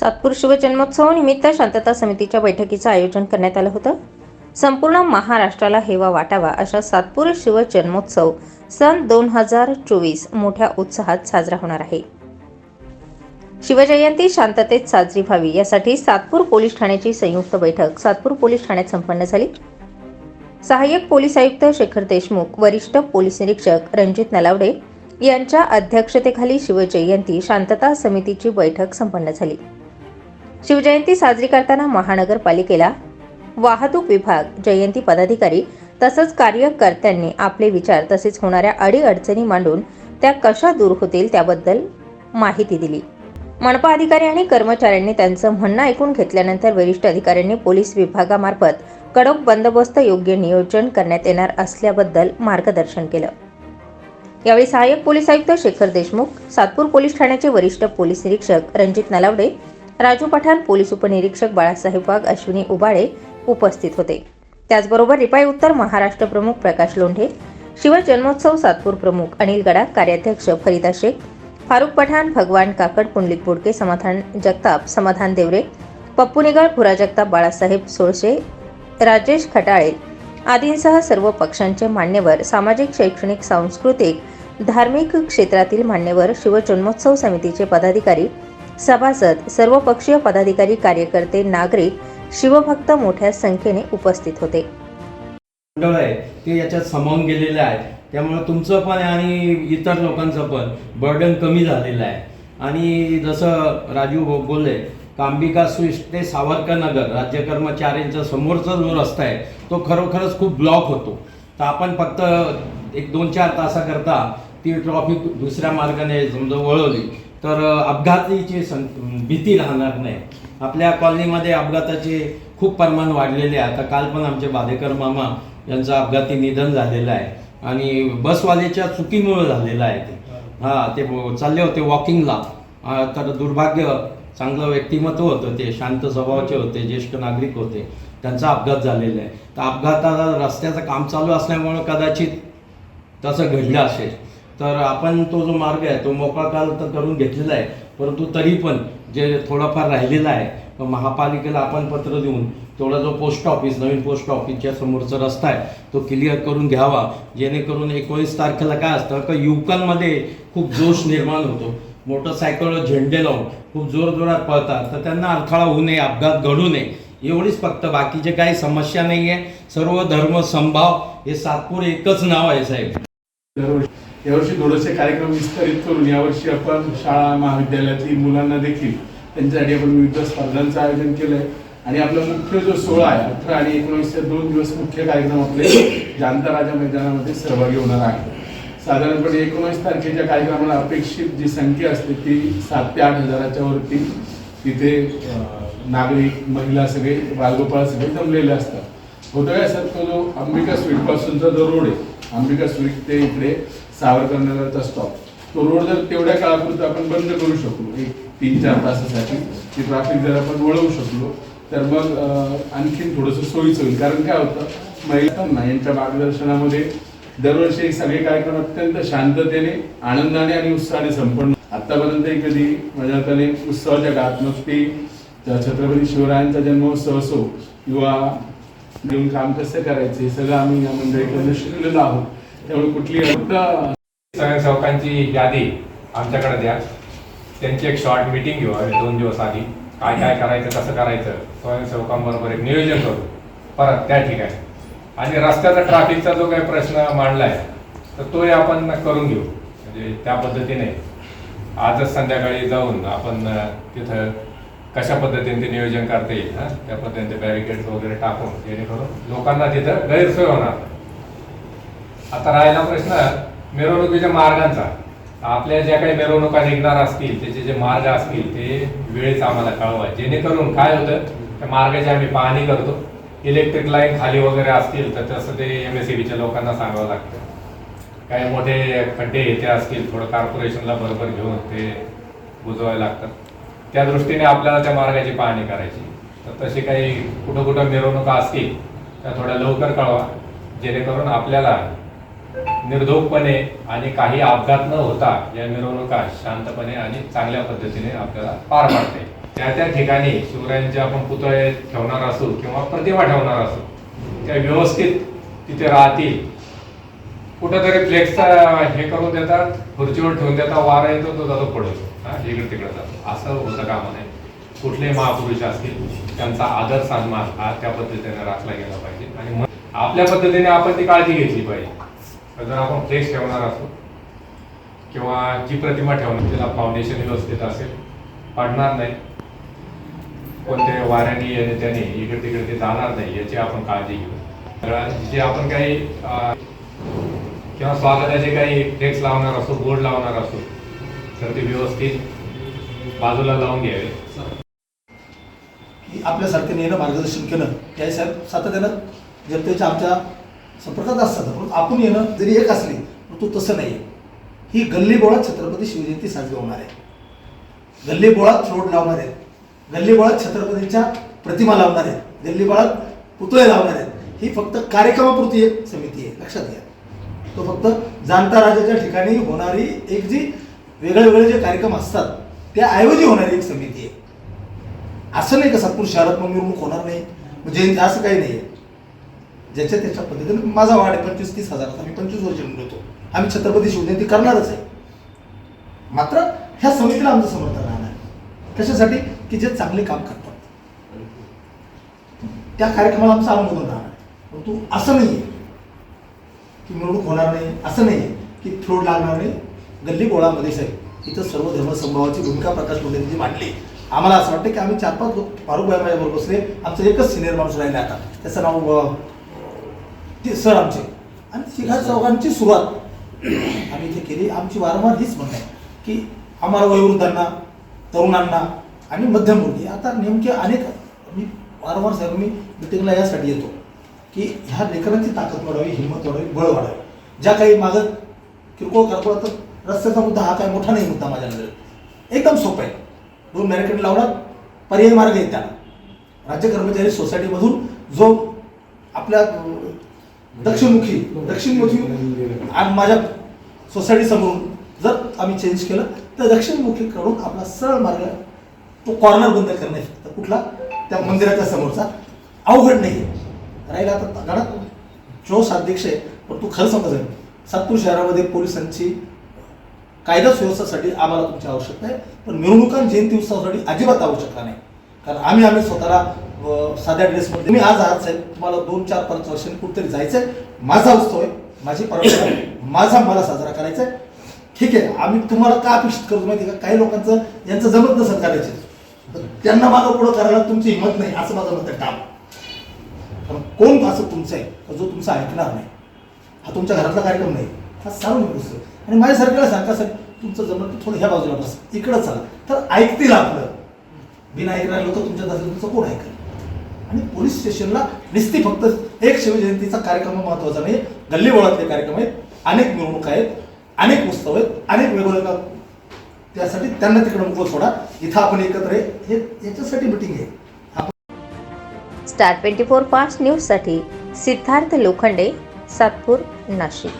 सातपूर शिवजन्मोत्सव निमित्त शांतता समितीच्या बैठकीचं आयोजन करण्यात आलं होतं. संपूर्ण महाराष्ट्राला हेवा वाटावा अशा सातपूर शिवजन्मोत्सव सन दोन हजार चोवीस मोठ्या उत्साहात साजरा होणार आहे. शिवजयंती शांततेत साजरी व्हावी यासाठी सातपूर पोलीस ठाण्याची संयुक्त बैठक सातपूर पोलीस ठाण्यात संपन्न झाली. सहाय्यक पोलीस आयुक्त शेखर देशमुख वरिष्ठ पोलीस निरीक्षक रणजित नलावडे यांच्या अध्यक्षतेखाली शिवजयंती शांतता समितीची बैठक संपन्न झाली. शिवजयंती साजरी करताना महानगरपालिकेला वाहतूक विभाग जयंती पदाधिकारी तसंच कार्यकर्त्यांनी आपले विचार तसेच होणाऱ्या अडीअडचणी मांडून त्या कशा दूर होतील त्याबद्दल माहिती दिली. मनपा अधिकारी आणि कर्मचाऱ्यांनी त्यांचं म्हणणं ऐकून घेतल्यानंतर वरिष्ठ अधिकाऱ्यांनी पोलीस विभागामार्फत कडक बंदोबस्त योग्य नियोजन करण्यात येणार असल्याबद्दल मार्गदर्शन केलं. यावेळी सहाय्यक पोलीस आयुक्त शेखर देशमुख सातपूर पोलीस ठाण्याचे वरिष्ठ पोलीस निरीक्षक रणजित नलावडे राजू पठाण पोलीस उपनिरीक्षक बाळासाहेब वाघ अश्विनी उबाळे उपस्थित होते. त्याचबरोबर रिपाई उत्तर महाराष्ट्र प्रमुख प्रकाश लोंढे शिवजन्मोत्सव सातपूर प्रमुख अनिल गडाख कार्याध्यक्ष फरीदा शेख फारुख पठाण भगवान काकड पुंडलिक बोडके समाधान जगताप समाधान देवरे पप्पू निगळ भुरा जगताप बाळासाहेब सोळशे राजेश खटाळे आदींसह सर्व पक्षांचे मान्यवर सामाजिक शैक्षणिक सांस्कृतिक धार्मिक क्षेत्रातील मान्यवर शिवजन्मोत्सव समितीचे पदाधिकारी सभासद सर्वपक्षीय पदाधिकारी कार्यकर्ते नागरिक शिवभक्त मोठ्या संख्येने उपस्थित होते. मंडळ आहे ते याच्यात सामावून गेलेलं आहे त्यामुळे तुमचं पण आणि इतर लोकांचं पण बर्डन कमी झालेलं आहे. आणि जसं राजू बोलले कांबिका स्विस्ट ते सावरकर नगर राज्य कर्मचाऱ्यांचा समोरचा जो रस्ता आहे तो खरोखरच खूप ब्लॉक होतो. तर आपण फक्त एक दोन चार तासाकरता ती ट्रॉफिक दुसऱ्या मार्गाने समजा वळवली तर अपघाताची सं भीती राहणार नाही. आपल्या कॉलनीमध्ये अपघाताचे खूप प्रमाण वाढलेले आहे. आता काल पण आमचे बाधेकर मामा यांचं अपघाती निधन झालेलं आहे. आणि बसवाल्याच्या चुकीमुळे झालेलं आहे ते. हां ते चालले होते वॉकिंगला. तर दुर्भाग्य चांगलं व्यक्तिमत्व होतं ते शांत स्वभावाचे होते ज्येष्ठ नागरिक होते. त्यांचा अपघात झालेला आहे. तर अपघाताला रस्त्याचं काम चालू असल्यामुळं कदाचित तसं घडलं असेल. तर आपण तो जो मार्ग आहे तो मोकळा काल तर करून घेतलेला आहे. परंतु तरी पण जे थोडाफार राहिलेला आहे तर महापालिकेला आपण पत्र देऊन तेवढा जो पोस्ट ऑफिस नवीन पोस्ट ऑफिसच्या समोरचा रस्ता आहे तो क्लिअर करून घ्यावा. जेणेकरून एकोणीस तारखेला काय असतं का युवकांमध्ये खूप जोश निर्माण होतो. मोटरसायकलवर झेंडे लावून खूप जोरजोरात पळतात. तर त्यांना अडथळा होऊ नये अपघात घडू नये. एवढीच फक्त बाकीचे काही समस्या नाही आहे सर्व धर्म संभाव हे सातपूर एकच नाव आहे साहेब. दरवर्षी यावर्षी थोडेसे कार्यक्रम विस्तारित करून यावर्षी आपण शाळा महाविद्यालयातील मुलांना देखील त्यांच्यासाठी आपण विविध स्पर्धांचं आयोजन केलंय. आणि आपला मुख्य जो सोहळा आहे अठरा आणि एकोणीस या दोन दिवस मुख्य कार्यक्रम आपले जाणता राजा मैदानामध्ये सहभागी होणार आहे. साधारणपणे एकोणीस तारखेच्या कार्यक्रमाला अपेक्षित जी संख्या असते ती सात ते आठ हजाराच्या वरती. तिथे नागरिक महिला सगळे बालगोपाळ सगळे जमलेले असतात. होतं काय सर तो जो अंबिका स्वीट पासूनचा जो रोड आहे अंबिका स्वीट ते इकडे. सावरकर नगरचा स्टॉप तो रोड जर तेवढ्या काळापुरतं आपण बंद करू शकलो एक तीन चार तासासाठी ती ट्रॅफिक जर आपण वळवू शकलो तर मग आणखीन थोडंसं सोयीचं होईल. कारण काय होतं महिलांना यांच्या मार्गदर्शनामध्ये दरवर्षी सगळे कार्यक्रम अत्यंत शांततेने आनंदाने आणि उत्साहाने संपन्न. आतापर्यंत कधी माझ्या हाताने उत्सवाच्या काळात मग ते छत्रपती शिवरायांचा जन्मोत्सव असो किंवा घेऊन काम कसं करायचं हे सगळं आम्ही या मंडळीकडनं शिकलेलो आहोत. त्यामुळे कुठली स्वयंसेवकांची यादी आमच्याकडे द्या. त्यांची एक शॉर्ट मीटिंग घेऊ आम्ही दोन दिवस आधी. काय काय करायचं कसं करायचं स्वयंसेवकांबरोबर एक नियोजन करू. परत त्या ठिकाणी. आणि रस्त्याचा ट्रॅफिकचा जो काही प्रश्न मांडलाय तर तोही आपण करून घेऊ. म्हणजे त्या पद्धतीने. आजच संध्याकाळी जाऊन आपण तिथं कशा पद्धतीने ते नियोजन करता येईल हा? त्या पद्धतीने ते बॅरिकेड्स वगैरे टाकून जेणेकरून लोकांना तिथं गैरसोय होणार नाही. आता राहिला प्रश्न मिरवणुकीच्या मार्गांचा. आपल्या ज्या काही मिरवणुका निघणार असतील त्याचे जे मार्ग असतील ते वेळेच आम्हाला कळवा. जेणेकरून काय होतं त्या मार्गाची आम्ही पाहणी करतो. इलेक्ट्रिक लाईन खाली वगैरे असतील तर तसं ते एम एस बीच्या लोकांना सांगावं लागतं. काही मोठे खड्डे येते असतील थोडं कॉर्पोरेशनला बरोबर घेऊन ते बुजवावे लागतात. त्या दृष्टीने आपल्याला त्या मार्गाची पाहणी करायची. तर तशी काही कुठं कुठं मिरवणुका असतील त्या थोड्या लवकर कळवा. जेणेकरून आपल्याला निर्धोकपणे आणि काही अपघात न होता या मिरवणुका शांतपणे आणि चांगल्या पद्धतीने आपल्याला पार पाडते. त्या त्या ठिकाणी शिवरायांचे आपण पुतळे ठेवणार असू किंवा प्रतिमा ठेवणार असू त्या व्यवस्थित तिथे राहतील. कुठंतरी फ्लेक्सचा हे करून देतात खुर्चीवर ठेवून देतात वारा येतो तो जातो पडतो हा इकडे तिकडे जातो. असं होतं कामा नाही कुठले महापुरुष असतील त्यांचा आदर सन्मान हा त्या पद्धतीने राखला गेला पाहिजे. आणि आपल्या पद्धतीने आपण ती काळजी घेतली पाहिजे. जर आपण फ्लेक्स ठेवणार असू किंवा जी प्रतिमा ठेवणार तिला फाउंडेशन व्यवस्थित असेल पडणार नाही. कोणत्या वाऱ्याने त्याने इकडे तिकडे ते जाणार नाही याची आपण काळजी घेऊ. तर जे आपण काही किंवा स्वागताचे काही फ्लेक्स लावणार असो बोर्ड लावणार असो तर ते व्यवस्थित बाजूला लावून घ्यावे. की आपल्यासारख्याने येणं मार्गदर्शन केलं त्याही सातत्यानं जनतेच्या आमच्या संपर्कात असतात म्हणून आपण येणं जरी एक असली परंतु तसं नाही आहे ही गल्लीबोळात छत्रपती शिवजयंती साजरी होणार आहे. गल्लीबोळात फ्लोट लावणार आहेत. गल्लीबोळात छत्रपतींच्या प्रतिमा लावणार आहेत. गल्लीबोळात पुतळे लावणार आहेत. ही फक्त कार्यक्रमापुरती एक समिती आहे. लक्षात घ्या. तो फक्त जाणता राजाच्या ठिकाणी होणारी एक जी वेगळे वेगळे जे कार्यक्रम असतात त्याऐवजी होणारी एक समिती आहे. असं नाही का सातपूर शहरात मग मिरवणूक होणार नाही? म्हणजे असं काही नाही आहे ज्याच्या त्याच्या पद्धतीने माझा वाढ आहे पंचवीस तीस हजाराचा मी पंचवीस वर्ष मिळतो आम्ही छत्रपती शिवजयंती करणारच आहे. मात्र ह्या समितीला आमचं समर्थन राहणार कशासाठी? की जे चांगले काम करतात. त्या कार्यक्रमाला आमचं अनुमोदन राहणार परंतु असं नाही की मिरवणूक होणार नाही. असं नाही आहे की फ्लोट लागणार नाही. गल्ली गोळामध्ये साहेब इथं सर्व धर्मसंभावाची भूमिका प्रकाश लोकांनी मांडली. आम्हाला असं वाटतं की आम्ही चार पाच लोक फारुख भाई माझ्याबरोबर बसले. आमचं एकच सिनियर माणूस राहिले आता. त्याचं नाव ते सर आमचे. आणि शिखा चौघांची सुरुवात. आम्ही इथे केली. आमची वारंवार हीच म्हणणं आहे की आम्हाला वयोवृद्धांना तरुणांना आणि मध्यमवर्गीय आता नेमके अनेक मी वारंवार साहेब मी मिटिंगला यासाठी येतो की ह्या लेकरांची ताकद वाढावी हिंमत वाढावी बळ वाढावी. ज्या काही मागं किरकोळ करतो तर रस्त्याचा मुद्दा हा काय मोठा नाही मुद्दा माझ्या नजरेत. एकदम सोपा आहे. दोन बॅरिकेड लावणार पर्यायी मार्ग आहेत त्याला. राज्य कर्मचारी सोसायटीमधून जो आपल्या दक्षिणमुखी दक्षिणमुखी आणि माझ्या सोसायटी समोरून जर आम्ही चेंज केलं तर दक्षिणमुखी करून आपला सरळ मार्ग तो कॉर्नर बंद करणे तर कुठला? त्या मंदिराच्या समोरचा. अवघड नाही. राहिला आता गाडा जो साध्यक्ष आहे पण तू खरं समज आहे सातपूर शहरामध्ये पोलिसांची कायदा सुव्यवस्थासाठी आम्हाला तुमची आवश्यकता आहे पण मिरवणुका जयंती उत्सवासाठी अजिबात आवश्यकता नाही. कारण आम्ही आम्ही स्वतःला साध्या ड्रेसमध्ये मी आज आहात साहेब. तुम्हाला दोन चार पाच वर्षांनी कुठेतरी जायचं आहे माझा उत्सव आहे. माझी परंपरा आहे, माझा मला साजरा करायचा आहे. ठीक आहे. आम्ही तुम्हाला का अपेक्षित करतो माहिती का? काही लोकांचं यांचं जमत नसत करायचे तर त्यांना मागं पुढं करायला तुमची हिंमत नाही असं माझं मत आहे. टाप पण कोण असं तुमचं आहे? जो तुमचा ऐकणार नाही? हा तुमच्या घरातला कार्यक्रम नाही. हा सांगून गोष्ट आहे. आणि सरकारला सांगा साहेब तुमचं जमलं थोडं ह्या बाजूला बस. इकडं चला. तर ऐकतील आपलं. बिना ऐकणारे लोक तुमच्या दाखल तुमचं कोण ऐकलं? आणि पोलीस स्टेशनला निस्ती फक्त एक शिवजयंतीचा कार्यक्रम महत्त्वाचा नाही गल्ली बोळातले कार्यक्रम आहेत अनेक मिरवणूक आहेत अनेक उत्सव आहेत अनेक वेगवेगळ्या त्यासाठी त्यांना तिकडे मोकळं सोडा. इथं आपण एकत्र आहे. हे याच्यासाठी मिटिंग आहे. स्टार ट्वेंटी फोर पाच न्यूजसाठी सिद्धार्थ लोखंडे सातपूर नाशिक.